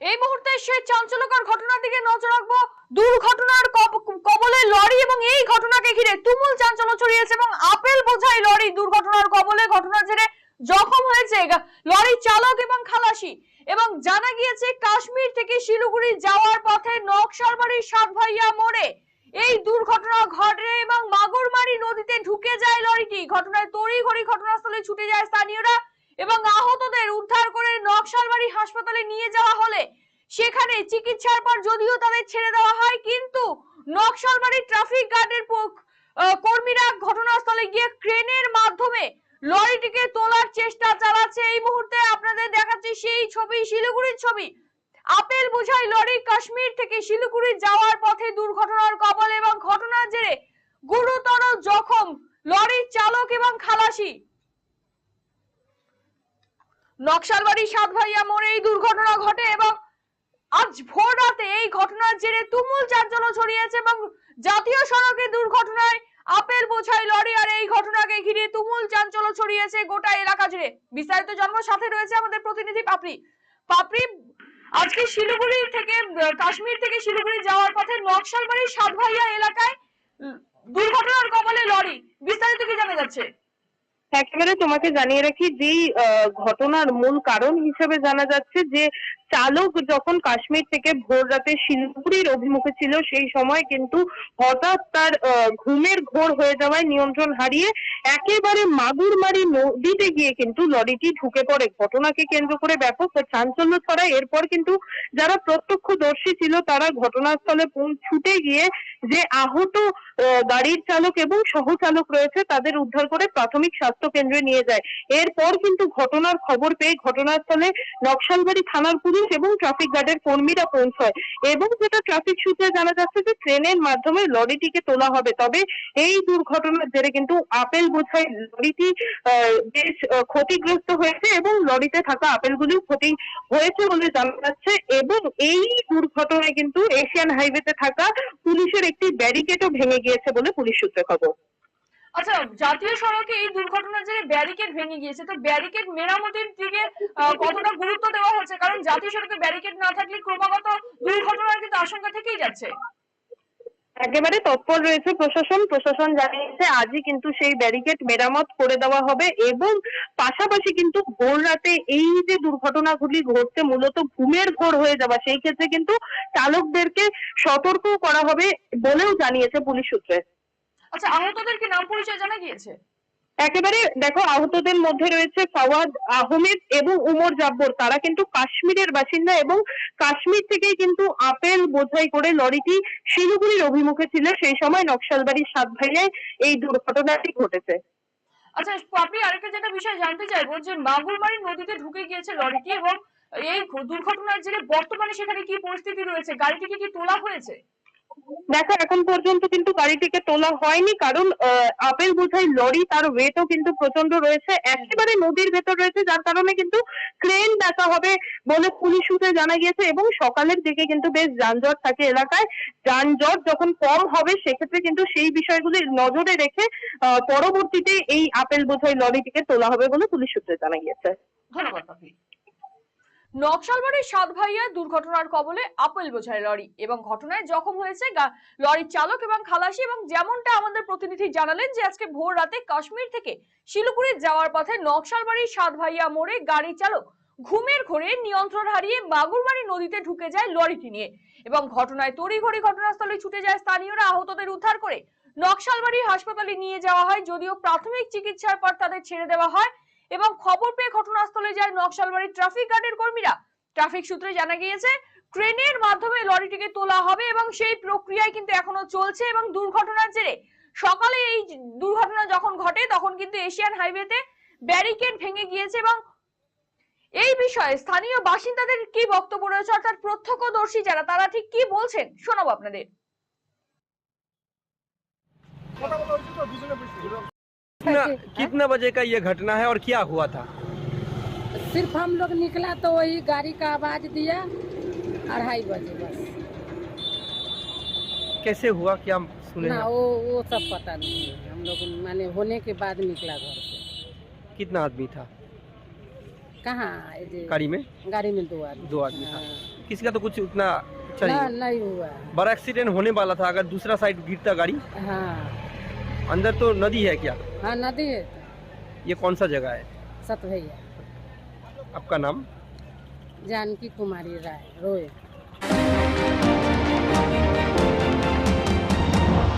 এই মুহূর্তে সেই চাঞ্চল্যকর ঘটনার দিকে নজর রাখব। দুর্ঘটনার কব- কবলে লরি এবং এই ঘটনাকে ঘিরে তুমুল চাঞ্চল্য ছড়িয়েছে এবং আপেল বোঝাই লরি দুর্ঘটনার কবলে ঘটনা জেরে জখম হয়েছে লরির চালক এবং খালাসি। এবং জানা গিয়েছে, কাশ্মীর থেকে শিলিগুড়ি যাওয়ার পথে নকশালবাড়ির সাত ভাইয়া মোড়ে এই দুর্ঘটনা ঘটে এবং মাগুরমারি নদীতে ঢুকে যায় লরিটি ঘটনায় তড়িঘড়ি ঘটনাস্থলে ছুটে যায় স্থানীয়রা এবং নকশালবাড়ি হাসপাতালে নিয়ে যাওয়া হলে সেখানে চিকিৎসার পর যদিও তাদের ছেড়ে দেওয়া হয়, কিন্তু নকশালবাড়ি ট্রাফিক গার্ডের কর্মীরা ঘটনাস্থলে গিয়ে ক্রেনের মাধ্যমে লরিটিকে তোলার চেষ্টা চালাচ্ছে। এই মুহূর্তে আপনাদের দেখাচ্ছি সেই ছবি, শিলিগুড়ির ছবি। আপেল বোঝাই লরি কাশ্মীর থেকে শিলিগুড়ি যাওয়ার পথে দুর্ঘটনার কবল এবং ঘটনার জেরে গুরুতর জখম, লরির চালক এবং খালাসি। নকশালবাড়ি সাত ভাইয়া মোড়ে এই দুর্ঘটনা ঘটে এবং আজ ভোর রাতে এই ঘটনার জেরে তুমুল চাঞ্চল্য ছড়িয়েছে এবং জাতীয় সড়কে দুর্ঘটনায় আপেল বোঝাই লরি আর এই ঘটনাকে ঘিরে তুমুল চাঞ্চল্য ছড়িয়েছে গোটা এলাকা জুড়ে। বিস্তারিত জন্ম সাথে রয়েছে আমাদের প্রতিনিধি পাপড়ি। পাপড়ি, আজকে শিলিগুড়ি থেকে কাশ্মীর থেকে শিলিগুড়ি যাওয়ার পথে নকশালবাড়ির সাত ভাইয়া এলাকায় দুর্ঘটনার কবলে লরি। বিস্তারিত কি জানা যাচ্ছে? একেবারে তোমাকে জানিয়ে রাখি যেই ঘটনার মূল কারণ হিসেবে জানা যাচ্ছে যে চালক যখন কাশ্মীর থেকে ভোর রাতে শিলিগুড়ির অভিমুখে ছিল, সেই সময় কিন্তু হঠাৎ তার ঘুমের ঘোর হয়ে যাওয়ায় নিয়ন্ত্রণ হারিয়ে একেবারে মাগুরমারি নদীতে গিয়ে কিন্তু লরিটি ঢুকে পড়ে। ঘটনাকে কেন্দ্র করে ব্যাপক চাঞ্চল্য ছড়ায়। এরপর কিন্তু যারা প্রত্যক্ষদর্শী ছিল, তারা ঘটনাস্থলে ছুটে গিয়ে যে আহত গাড়ির চালক এবং সহচালক রয়েছে, তাদের উদ্ধার করে প্রাথমিক স্বাস্থ্য কেন্দ্রে নিয়ে যায়। এরপর কিন্তু ঘটনার খবর পেয়ে ঘটনাস্থলে নকশালবাড়ি থানার পুলিশ এবং ট্রাফিক গার্ডের কর্মীরা পৌঁছয়। এবং যেটা ট্রাফিক সূত্রে জানা যাচ্ছে যে, ট্রেনের মাধ্যমে লরিটিকে তোলা হবে। তবে এই দুর্ঘটনার জেরে কিন্তু আপেল বোঝাই লরিটি বেশ ক্ষতিগ্রস্ত হয়েছে এবং লরিতে থাকা আপেলগুলিও ক্ষতি হয়েছে বলে জানা যাচ্ছে। এবং এই দুর্ঘটনায় কিন্তু এশিয়ান হাইওয়েতে থাকা পুলিশের একটি ব্যারিকেডও ভেঙে গিয়েছে বলে পুলিশ সূত্রে খবর। আচ্ছা জাতীয় সড়কে এই দুর্ঘটনার জেরে ব্যারিকেড ভেঙে গিয়েছে। তো ব্যারিকেড মেরামতির দিকে কতটা গুরুত্ব দেওয়া হচ্ছে? কারণ জাতীয় সড়কে ব্যারিকেড না থাকলে ক্রমাগত দুর্ঘটনার কিন্তু আশঙ্কা থেকেই যাচ্ছে। একেবারে তৎপর রয়েছে প্রশাসন। প্রশাসন জানিয়েছে, আজই কিন্তু সেই ব্যারিকেড মেরামত করে দেওয়া হবে এবং পাশাপাশি কিন্তু ভোর রাতে এই যে দুর্ঘটনাগুলি ঘটছে, মূলত ঘুমের ঘোর হয়ে যাওয়া, সেই ক্ষেত্রে কিন্তু চালকদেরকে সতর্ক করা হবে বলেও জানিয়েছে পুলিশ সূত্রে। আচ্ছা আহতদের কি নাম পরিচয় জানা গিয়েছে? একেবারে দেখো আহতদের মধ্যে রয়েছে ফাওয়াদ আহমেদ এবং উমর জাব্বর। তারা কিন্তু কাশ্মীরের বাসিন্দা এবং কাশ্মীর থেকেই কিন্তু আপেল বোঝাই করে লরিটি শিলিগুড়ির অভিমুখে ছিল। সেই সময় নকশালবাড়ির সাত ভাইয়ায় এই দুর্ঘটনাটি ঘটেছে। আচ্ছা আপনি আরেকটা যেটা বিষয় জানতে চাইব যে মাগুরমারি নদীতে ঢুকে গিয়েছে লরিটি এবং এই দুর্ঘটনার জেরে বর্তমানে সেখানে কি পরিস্থিতি রয়েছে? গাড়িটিকে কি তোলা হয়েছে? দেখো, এখন পর্যন্ত কিন্তু গাড়িটিকে তোলা হয়নি, কারণ আপেল বোঝাই লরি তার ওয়েটও কিন্তু প্রচণ্ড রয়েছে। একেবারে নদীর ভেতর রয়েছে, যার কারণে কিন্তু ক্রেন ডাকা হবে বলে পুলিশ সূত্রে জানা গিয়েছে এবং সকালের দিকে কিন্তু বেশ যানজট থাকে এলাকায়। যানজট যখন কম হবে, সেক্ষেত্রে কিন্তু সেই বিষয়গুলি নজরে রেখে পরবর্তীতে এই আপেল বোঝাই লরিটিকে তোলা হবে বলে পুলিশ সূত্রে জানা গিয়েছে। ধন্যবাদ নকশালবাড়ির সাত ভাইয়া দুর্ঘটনার কবলে আপেল বোঝায় লরি এবং ঘটনায় জখম হয়েছে লরির চালক এবং খালাসি এবং যেমনটা আমাদের প্রতিনিধি জানালেন যে আজকে ভোর রাতে কাশ্মীর থেকে শিলিগুড়ি যাওয়ার পথে নকশালবাড়ির সাত ভাইয়া মোড়ে গাড়ি চালক ঘুমের ঘোরে নিয়ন্ত্রণ হারিয়ে মাগুরবাড়ি নদীতে ঢুকে যায় লরিটি নিয়ে এবং ঘটনায় তড়িঘড়ি ঘটনাস্থলে ছুটে যায় স্থানীয়রা আহতদের উদ্ধার করে নকশালবাড়ি হাসপাতালে নিয়ে যাওয়া হয়, যদিও প্রাথমিক চিকিৎসার পর তাদের ছেড়ে দেওয়া হয়। এবং খবর পেয়ে ঘটনাস্থলে যায় নকশালবাড়ির ট্রাফিক গার্ডের কর্মীরা। ট্রাফিক সূত্রে জানা গিয়েছে ট্রেনের মাধ্যমে লরিটিকে তোলা হবে এবং সেই প্রক্রিয়ায় কিন্তু এখনও চলছে এবং দুর্ঘটনার জেরে সকালে এই দুর্ঘটনা যখন ঘটে, তখন কিন্তু এশিয়ান হাইওয়েতে ব্যারিকেড ভেঙে গিয়েছে এবং এই বিষয়ে স্থানীয় বাসিন্দাদের কি বক্তব্য রয়েছে? অর্থাৎ প্রত্যক্ষদর্শী যারা, তারা ঠিক কি বলছেন? শোনাবো আপনাদের। कितना कितना बजे का ये घटना है और क्या हुआ था? सिर्फ़ हम लोग निकला तो वही गाड़ी का आवाज़ दिया अढ़ाई बजे बस। कैसे हुआ? क्या सुने ना वो वो सब पता नहीं हम लोग माने होने के बाद निकला घर से। कितना आदमी था? कहाँ गाड़ी में? गाड़ी में दो आदमी। दो आदमी था। हाँ। किसी का तो कुछ उतना अच्छा नहीं हुआ। बड़ा एक्सीडेंट होने वाला था अगर दूसरा साइड गिरता गाड़ी? हाँ। अंदर तो नदी है क्या? हाँ नदी है। ये कौन सा जगह है? सत भैया आपका नाम? जानकी कुमारी राय रोए।